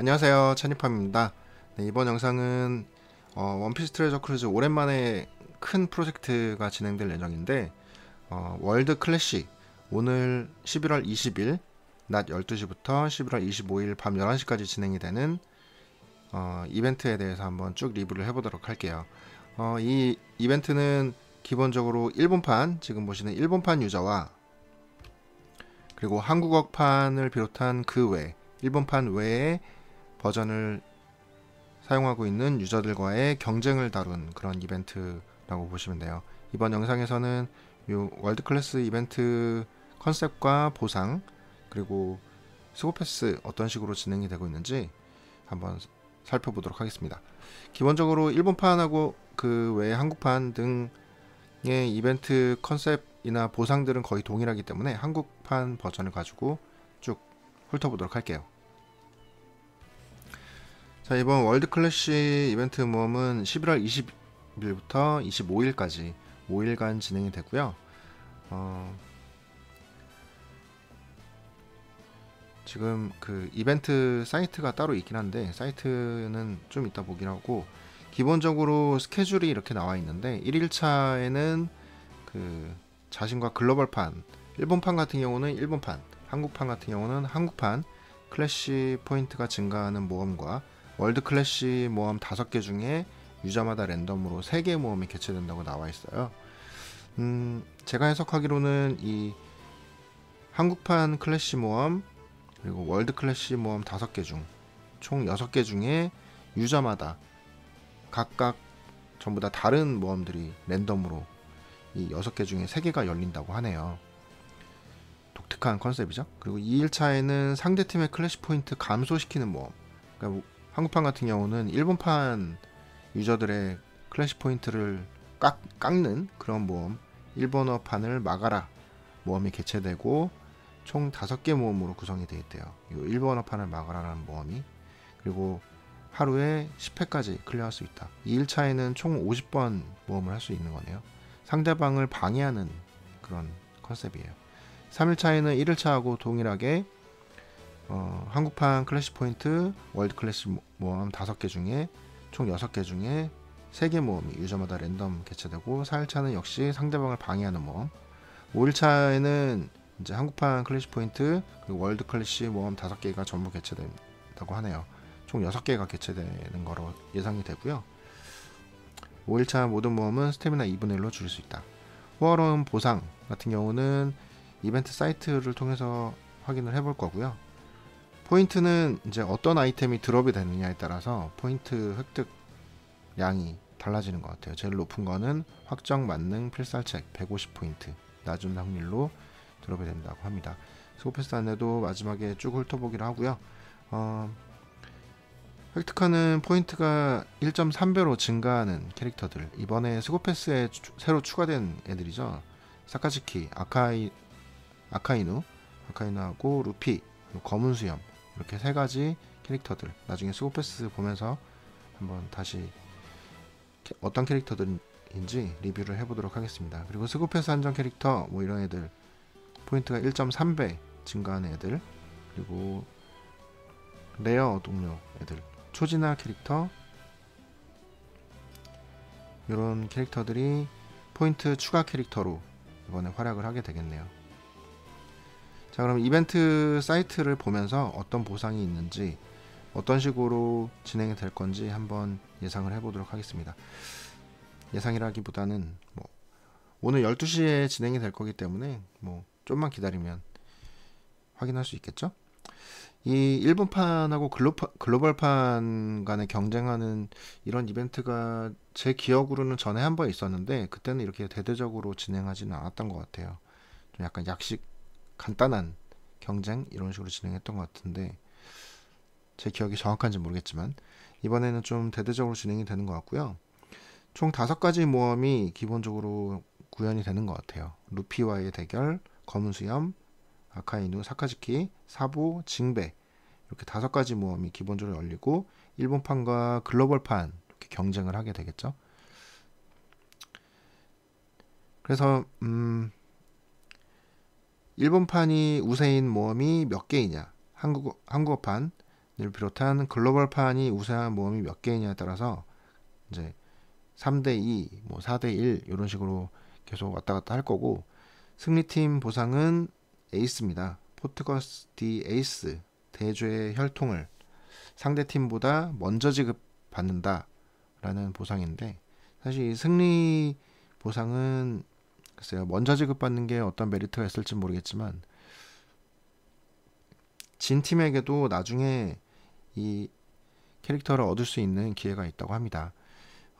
안녕하세요. 찬이팜입니다. 네, 이번 영상은 어, 원피스 트레저 크루즈 오랜만에 큰 프로젝트가 진행될 예정인데 어, 월드 클래시 오늘 11월 20일 낮 12시부터 11월 25일 밤 11시까지 진행이 되는 어, 이벤트에 대해서 한번 쭉 리뷰를 해보도록 할게요. 어, 이 이벤트는 기본적으로 일본판 지금 보시는 일본판 유저와 그리고 한국어판을 비롯한 그 외 일본판 외에 버전을 사용하고 있는 유저들과의 경쟁을 다룬 그런 이벤트라고 보시면 돼요. 이번 영상에서는 이 월드 클래스 이벤트 컨셉과 보상 그리고 스고패스 어떤 식으로 진행이 되고 있는지 한번 살펴보도록 하겠습니다. 기본적으로 일본판하고 그외 한국판 등의 이벤트 컨셉이나 보상들은 거의 동일하기 때문에 한국판 버전을 가지고 쭉 훑어보도록 할게요. 자 이번 월드 클래시 이벤트 모험은 11월 20일부터 25일까지 5일간 진행이 되고요. 어, 지금 그 이벤트 사이트가 따로 있긴 한데 사이트는 좀 이따 보긴 하고 기본적으로 스케줄이 이렇게 나와 있는데 1일차에는 그 자신과 글로벌판 일본판 같은 경우는 일본판 한국판 같은 경우는 한국판 클래시 포인트가 증가하는 모험과 월드 클래시 모험 5개 중에 유저마다 랜덤으로 3개 모험이 개최된다고 나와 있어요. 음, 제가 해석하기로는 이 한국판 클래시 모험 그리고 월드 클래시 모험 5개 중 총 6개 중에 유저마다 각각 전부 다 다른 모험들이 랜덤으로 이 6개 중에 3개가 열린다고 하네요. 독특한 컨셉이죠. 그리고 2일차에는 상대팀의 클래시 포인트 감소시키는 모험. 그러니까 한국판 같은 경우는 일본판 유저들의 클래시 포인트를 깎, 깎는 그런 모험 일본어판을 막아라 모험이 개최되고 총 5개 모험으로 구성이 되어 있대요. 이 일본어판을 막아라라는 모험이 그리고 하루에 10회까지 클리어할 수 있다. 2일차에는 총 50번 모험을 할 수 있는 거네요. 상대방을 방해하는 그런 컨셉이에요. 3일차에는 1일차하고 동일하게 어, 한국판 클래시 포인트 월드 클래시 모험 5개 중에 총 6개 중에 3개 모험이 유저마다 랜덤 개최되고 4일차는 역시 상대방을 방해하는 모험. 5일차에는 이제 한국판 클래시 포인트 그리고 월드 클래시 모험 5개가 전부 개최된다고 하네요. 총 6개가 개최되는 거로 예상이 되고요. 5일차 모든 모험은 스태미나 2분의 1로 줄일 수 있다. 후어럼 보상 같은 경우는 이벤트 사이트를 통해서 확인을 해볼 거고요 포인트는 이제 어떤 아이템이 드롭이 되느냐에 따라서 포인트 획득량이 달라지는 것 같아요. 제일 높은 거는 확정 만능 필살책 150포인트 낮은 확률로 드롭이 된다고 합니다. 스고패스 안에도 마지막에 쭉 훑어보기를 하고요. 어, 획득하는 포인트가 1.3배로 증가하는 캐릭터들 이번에 스고패스에 추, 새로 추가된 애들이죠. 사카즈키, 아카이, 아카이누, 아카이누하고 루피, 검은 수염 이렇게 세 가지 캐릭터들 나중에 스고패스 보면서 한번 다시 어떤 캐릭터들인지 리뷰를 해보도록 하겠습니다. 그리고 스고패스 한정 캐릭터 뭐 이런 애들 포인트가 1.3배 증가하는 애들 그리고 레어 동료 애들 초진화 캐릭터 이런 캐릭터들이 포인트 추가 캐릭터로 이번에 활약을 하게 되겠네요. 자 그럼 이벤트 사이트를 보면서 어떤 보상이 있는지 어떤 식으로 진행이 될 건지 한번 예상을 해보도록 하겠습니다. 예상이라기보다는 뭐 오늘 12시에 진행이 될 거기 때문에 뭐 좀만 기다리면 확인할 수 있겠죠? 이 일본판하고 글로파, 글로벌판 간에 경쟁하는 이런 이벤트가 제 기억으로는 전에 한 번 있었는데 그때는 이렇게 대대적으로 진행하지는 않았던 것 같아요. 좀 약간 약식 간단한 경쟁 이런 식으로 진행했던 것 같은데 제 기억이 정확한지 모르겠지만 이번에는 좀 대대적으로 진행이 되는 것 같고요. 총 다섯 가지 모험이 기본적으로 구현이 되는 것 같아요. 루피와의 대결, 검은 수염, 아카이누, 사카즈키, 사보, 징베 이렇게 다섯 가지 모험이 기본적으로 열리고 일본판과 글로벌판 이렇게 경쟁을 하게 되겠죠. 그래서 음, 일본판이 우세인 모험이 몇 개이냐 한국, 한국어판은 비롯한 글로벌판이 우세한 모험이 몇 개이냐에 따라서 이제 3대 2, 뭐 4대 1 이런 식으로 계속 왔다 갔다 할 거고 승리팀 보상은 에이스입니다. 포트거스 디 에이스 대죄의 혈통을 상대 팀보다 먼저 지급받는다라는 보상인데 사실 이 승리 보상은 글쎄요 먼저 지급받는 게 어떤 메리트가 있을지 모르겠지만 진 팀에게도 나중에 이 캐릭터를 얻을 수 있는 기회가 있다고 합니다.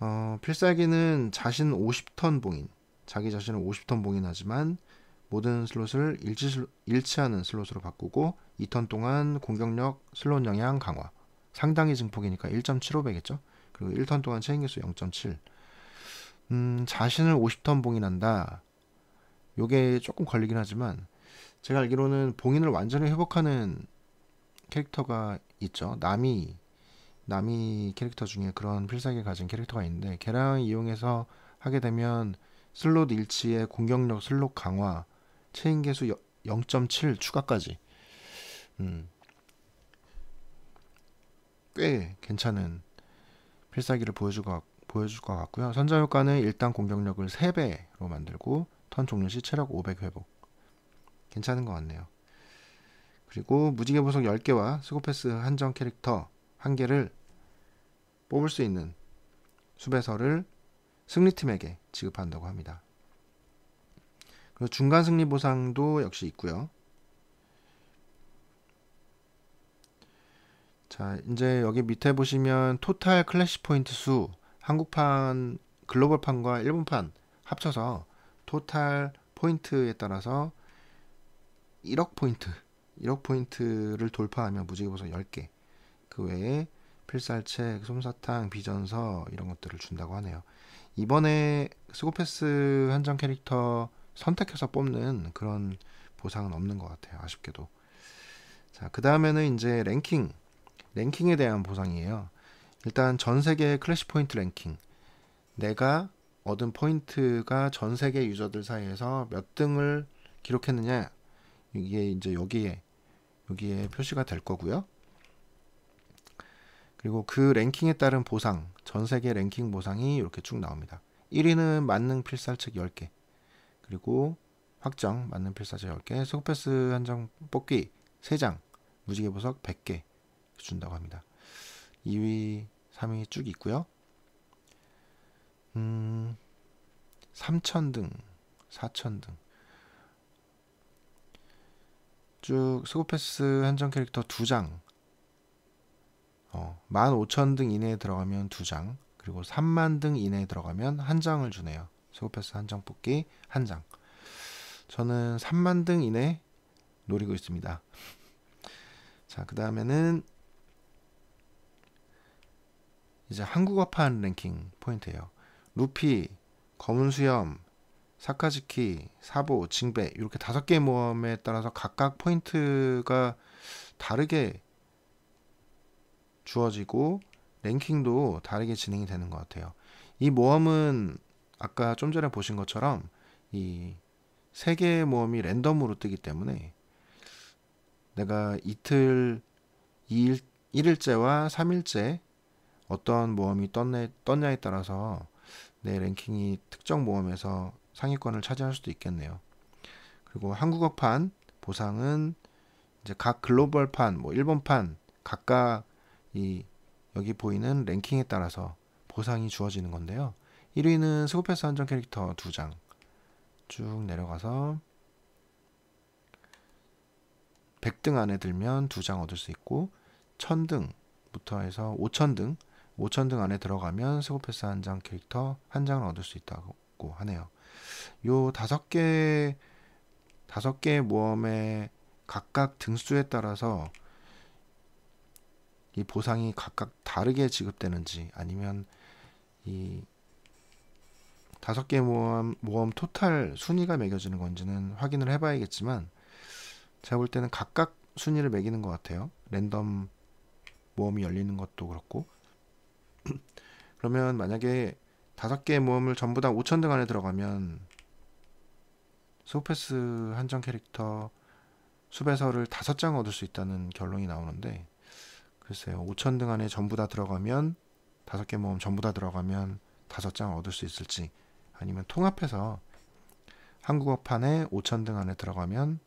어, 필살기는 자신 50턴 봉인, 자기 자신을 50턴 봉인하지만 모든 슬롯을 일치, 일치하는 슬롯으로 바꾸고 2턴 동안 공격력 슬롯 영향 강화. 상당히 증폭이니까 1.75배겠죠. 그리고 1턴 동안 체인 개수 0.7. 음, 자신을 50턴 봉인한다. 요게 조금 걸리긴 하지만 제가 알기로는 봉인을 완전히 회복하는 캐릭터가 있죠. 나미 나미 캐릭터 중에 그런 필살기 가진 캐릭터가 있는데 걔랑 이용해서 하게 되면 슬롯 일치의 공격력 슬롯 강화 체인 개수 0.7 추가까지 음, 꽤 괜찮은 필살기를 보여줄 것, 보여줄 것 같고요. 선자 효과는 일단 공격력을 3배로 만들고 턴 종료 시 체력 500 회복 괜찮은 것 같네요. 그리고 무지개 보석 10개와 스고패스 한정 캐릭터 1개를 뽑을 수 있는 수배서를 승리팀에게 지급한다고 합니다. 그리고 중간 승리 보상도 역시 있고요. 자, 이제 여기 밑에 보시면 토탈 클래시 포인트 수 한국판 글로벌판과 일본판 합쳐서 토탈 포인트에 따라서 1억 포인트 1억 포인트를 돌파하면 무지개보석 10개 그 외에 필살책, 솜사탕, 비전서 이런 것들을 준다고 하네요. 이번에 스고패스 한정 캐릭터 선택해서 뽑는 그런 보상은 없는 것 같아요. 아쉽게도. 자, 그 다음에는 이제 랭킹, 랭킹에 대한 보상이에요. 일단 전 세계 클래시 포인트 랭킹. 내가 얻은 포인트가 전 세계 유저들 사이에서 몇 등을 기록했느냐. 이게 이제 여기에 여기에 표시가 될 거고요. 그리고 그 랭킹에 따른 보상, 전 세계 랭킹 보상이 이렇게 쭉 나옵니다. 1위는 만능 필살책 10개. 그리고 확정 만능 필살책 10개, 스고패스 한정 뽑기 3장, 무지개 보석 100개 준다고 합니다. 2위, 3위 쭉 있고요. 음, 3,000등, 4,000등. 쭉 스고패스 한정 캐릭터 2장. 어, 15,000등 이내에 들어가면 2장 그리고 3만 등 이내에 들어가면 한 장을 주네요. 스고패스 한 장 뽑기 한 장. 저는 3만 등 이내 노리고 있습니다. 자 그 다음에는 이제 한국어판 랭킹 포인트예요 루피 검은 수염 사카즈키, 사보, 징배 이렇게 다섯 개의 모험에 따라서 각각 포인트가 다르게 주어지고 랭킹도 다르게 진행이 되는 것 같아요. 이 모험은 아까 좀 전에 보신 것처럼 이 세 개의 모험이 랜덤으로 뜨기 때문에 내가 이틀 2일, 1일째와 3일째 어떤 모험이 떴네, 떴냐에 따라서 내 랭킹이 특정 모험에서 상위권을 차지할 수도 있겠네요. 그리고 한국어판 보상은 이제 각 글로벌판, 뭐 일본판 각각 이 여기 보이는 랭킹에 따라서 보상이 주어지는 건데요. 1위는 스고패스 한정 캐릭터 2장 쭉 내려가서 100등 안에 들면 2장 얻을 수 있고 1000등부터 해서 5000등 5000등 안에 들어가면 스고패스 한 장 캐릭터 한 장을 얻을 수 있다고 하네요. 요 다섯 개 다섯 개의 모험의 각각 등수에 따라서 이 보상이 각각 다르게 지급되는지 아니면 이 다섯 개 모험 모험 토탈 순위가 매겨지는 건지는 확인을 해봐야겠지만 제가 볼 때는 각각 순위를 매기는 것 같아요. 랜덤 모험이 열리는 것도 그렇고 그러면 만약에 다섯 개의 모험을 전부 다 5천 등 안에 들어가면 소패스 한정 캐릭터 수배서를 다섯 장 얻을 수 있다는 결론이 나오는데 글쎄요 5천 등 안에 전부 다 들어가면 다섯 개 모험 전부 다 들어가면 다섯 장 얻을 수 있을지 아니면 통합해서 한국어판에 5천 등 안에 들어가면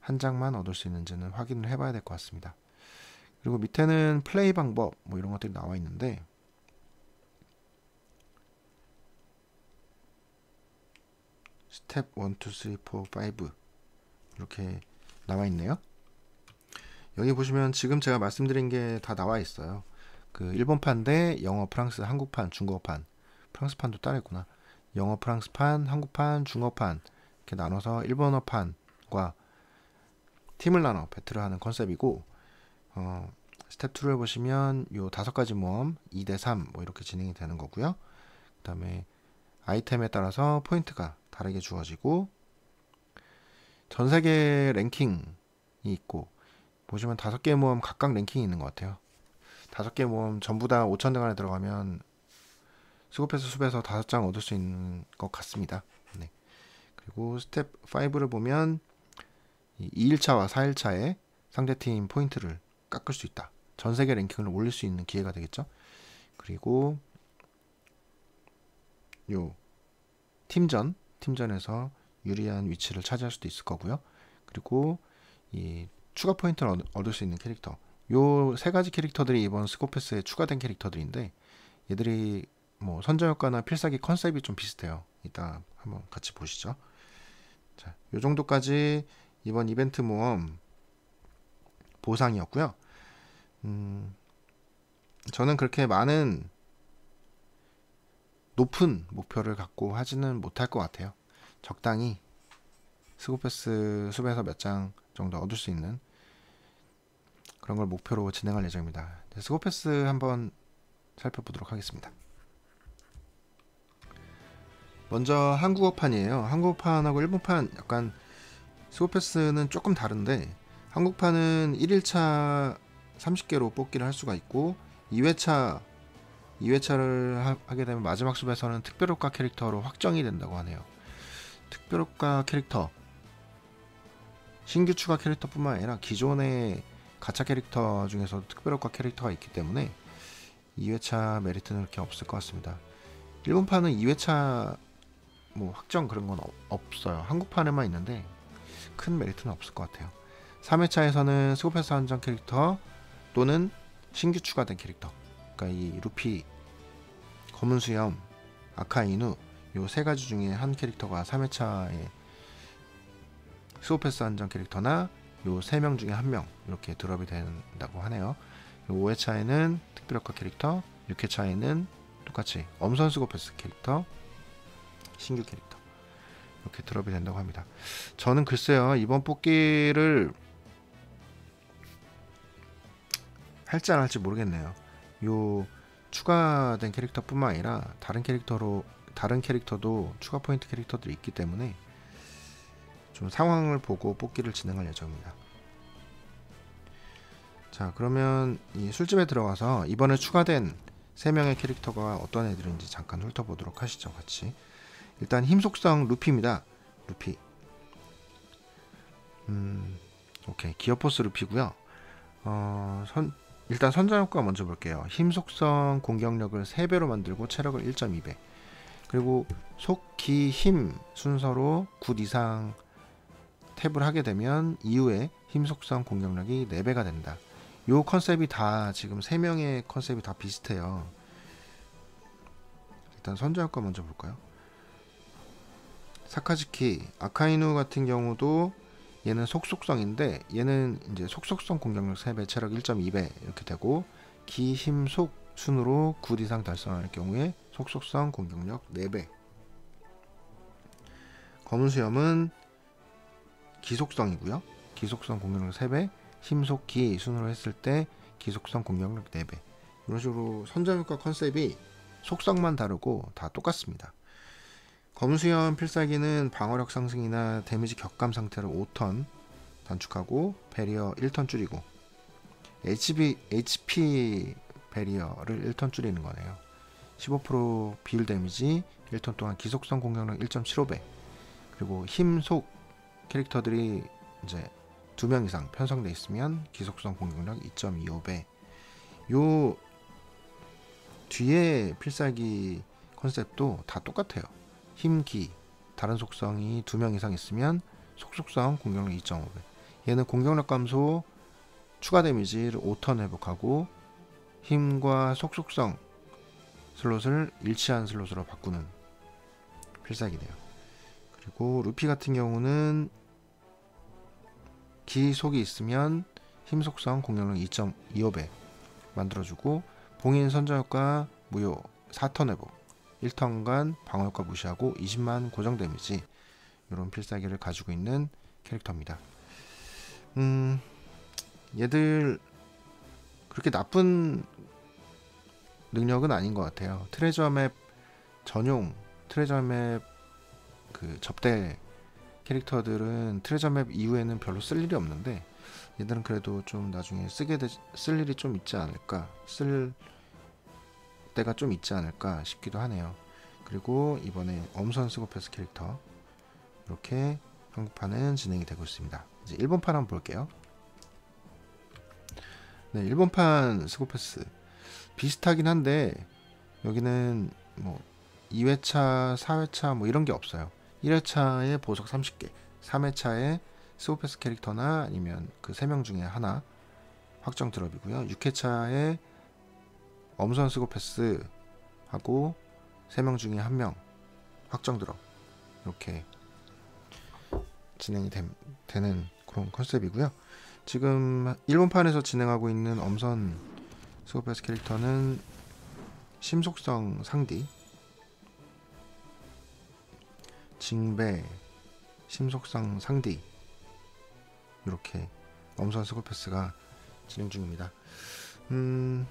한 장만 얻을 수 있는지는 확인을 해봐야 될 것 같습니다. 그리고 밑에는 플레이 방법 뭐 이런 것들이 나와 있는데 스텝 1, 2, 3, 4, 5 이렇게 나와 있네요. 여기 보시면 지금 제가 말씀드린 게 다 나와 있어요. 그 일본판 대 영어, 프랑스, 한국판, 중국어판, 프랑스판도 따르구나. 영어, 프랑스판, 한국판, 중어판 이렇게 나눠서 일본어판과 팀을 나눠 배틀을 하는 컨셉이고 어, 스텝 2를 보시면 요 다섯 가지 모험 2대 3 뭐 이렇게 진행이 되는 거고요. 그 다음에 아이템에 따라서 포인트가 다르게 주어지고 전 세계 랭킹이 있고 보시면 다섯 개 모험 각각 랭킹이 있는 것 같아요. 다섯 개 모험 전부 다 5천 등 안에 들어가면 스코패스 숲에서 다섯 장 얻을 수 있는 것 같습니다. 네. 그리고 스텝 5를 보면 2일차와 4일차에 상대팀 포인트를 깎을 수 있다. 전 세계 랭킹을 올릴 수 있는 기회가 되겠죠. 그리고 요 팀전 팀전에서 유리한 위치를 차지할 수도 있을 거고요. 그리고 이 추가 포인트를 얻을 수 있는 캐릭터. 요 세 가지 캐릭터들이 이번 스코패스에 추가된 캐릭터들인데 얘들이 뭐 선정 효과나 필살기 컨셉이 좀 비슷해요. 이따 한번 같이 보시죠. 자, 요 정도까지 이번 이벤트 모험 보상이었고요. 음, 저는 그렇게 많은 높은 목표를 갖고 하지는 못할 것 같아요. 적당히 스고패스 숲에서 몇 장 정도 얻을 수 있는 그런 걸 목표로 진행할 예정입니다. 스고패스 한번 살펴보도록 하겠습니다. 먼저 한국어판이에요. 한국어판하고 일본판 약간 스고패스는 조금 다른데 한국판은 1일차 30개로 뽑기를 할 수가 있고 2회차 2회차를 하게 되면 마지막 숲에서는 특별효과 캐릭터로 확정이 된다고 하네요. 특별효과 캐릭터 신규 추가 캐릭터뿐만 아니라 기존의 가차 캐릭터 중에서도 특별효과 캐릭터가 있기 때문에 2회차 메리트는 그렇게 없을 것 같습니다. 일본판은 2회차 뭐 확정 그런 건 없어요. 한국판에만 있는데 큰 메리트는 없을 것 같아요. 3회차에서는 스코패스 한정 캐릭터 또는 신규 추가된 캐릭터 그러니까 이 루피, 검은 수염, 아카이누 요 세 가지 중에 한 캐릭터가 3회차에 스오패스 한정 캐릭터나 요 세 명 중에 한 명 이렇게 드롭이 된다고 하네요. 5회차에는 특별효과 캐릭터, 6회차에는 똑같이 엄선 스고패스 캐릭터, 신규 캐릭터 이렇게 드롭이 된다고 합니다. 저는 글쎄요 이번 뽑기를 할지 안 할지 모르겠네요. 요 추가된 캐릭터뿐만 아니라 다른 캐릭터로 다른 캐릭터도 추가 포인트 캐릭터들이 있기 때문에 좀 상황을 보고 뽑기를 진행할 예정입니다. 자 그러면 이 술집에 들어가서 이번에 추가된 3명의 캐릭터가 어떤 애들인지 잠깐 훑어보도록 하시죠 같이. 일단 힘 속성 루피입니다. 루피. 음 오케이. 기어포스 루피고요. 어, 선, 일단 선전 효과 먼저 볼게요. 힘 속성 공격력을 3배로 만들고 체력을 1.2배. 그리고 속, 기, 힘 순서로 9 이상 탭을 하게 되면 이후에 힘 속성 공격력이 4배가 된다. 요 컨셉이 다 지금 3명의 컨셉이 다 비슷해요. 일단 선전 효과 먼저 볼까요? 사카즈키, 아카이누 같은 경우도 얘는 속속성인데 얘는 이제 속속성 공격력 3배, 체력 1.2배 이렇게 되고 기, 힘, 속 순으로 9 이상 달성할 경우에 속속성 공격력 4배 검은 수염은 기속성이고요. 기속성 공격력 3배, 힘속 기 순으로 했을 때 기속성 공격력 4배 이런 식으로 선정효과 컨셉이 속성만 다르고 다 똑같습니다. 검수염 필살기는 방어력 상승이나 데미지 격감 상태를 5턴 단축하고 베리어 1턴 줄이고 HB, HP 베리어를 1턴 줄이는 거네요. 15% 비율 데미지 1턴 동안 기속성 공격력 1.75배 그리고 힘 속 캐릭터들이 이제 2명 이상 편성돼 있으면 기속성 공격력 2.25배 요 뒤에 필살기 컨셉도 다 똑같아요. 힘기 다른 속성이 두 명 이상 있으면 속속성 공격력 2.5배. 얘는 공격력 감소 추가 데미지를 5턴 회복하고 힘과 속속성 슬롯을 일치한 슬롯으로 바꾸는 필살기네요. 그리고 루피 같은 경우는 기 속이 있으면 힘 속성 공격력 2.25배 만들어주고 봉인 선저 효과 무효 4턴 회복 1턴간 방어 효과 무시하고 20만 고정 데미지 이런 필살기를 가지고 있는 캐릭터입니다. 음, 얘들 그렇게 나쁜 능력은 아닌 것 같아요. 트레저 맵 전용 트레저 맵 그 접대 캐릭터들은 트레저 맵 이후에는 별로 쓸 일이 없는데 얘들은 그래도 좀 나중에 쓰게 되, 쓸 일이 좀 있지 않을까 쓸 때가 좀 있지 않을까 싶기도 하네요. 그리고 이번에 엄선 스고패스 캐릭터 이렇게 한국판은 진행이 되고 있습니다. 이제 일본판 한번 볼게요. 네, 일본판 스고패스 비슷하긴 한데 여기는 뭐 2회차, 4회차 뭐 이런 게 없어요. 1회차에 보석 30개, 3회차에 스고패스 캐릭터나 아니면 그 3명 중에 하나 확정 드롭이고요. 6회차에 엄선 스고패스 하고 3명 중에 1명 확정 드롭 이렇게 진행이 되, 는 그런 컨셉이고요. 지금 일본판에서 진행하고 있는 엄선 스코패스 캐릭터는 심속성 상디 징배 심속성 상디 이렇게 엄선 스코패스가 진행 중입니다. 음,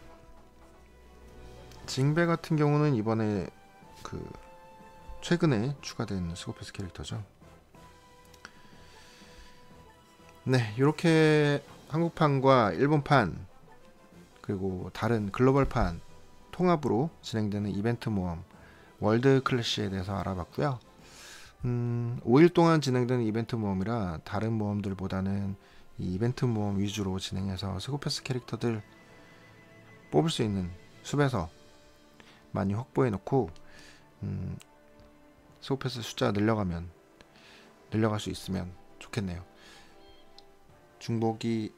징배 같은 경우는 이번에 그 최근에 추가된 스코패스 캐릭터죠. 네, 이렇게 한국판과 일본판 그리고 다른 글로벌판 통합으로 진행되는 이벤트 모험 월드 클래시에 대해서 알아봤고요. 음, 5일 동안 진행되는 이벤트 모험이라 다른 모험들보다는 이 이벤트 모험 위주로 진행해서 스고패스 캐릭터들 뽑을 수 있는 숲에서 많이 확보해 놓고 음, 스고패스 숫자 늘려가면 늘려갈 수 있으면 좋겠네요. 중복이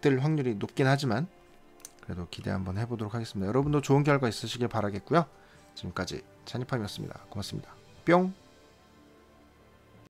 뜰 확률이 높긴 하지만 그래도 기대 한번 해보도록 하겠습니다. 여러분도 좋은 결과 있으시길 바라겠고요. 지금까지 찬이팜이었습니다. 고맙습니다. 뿅!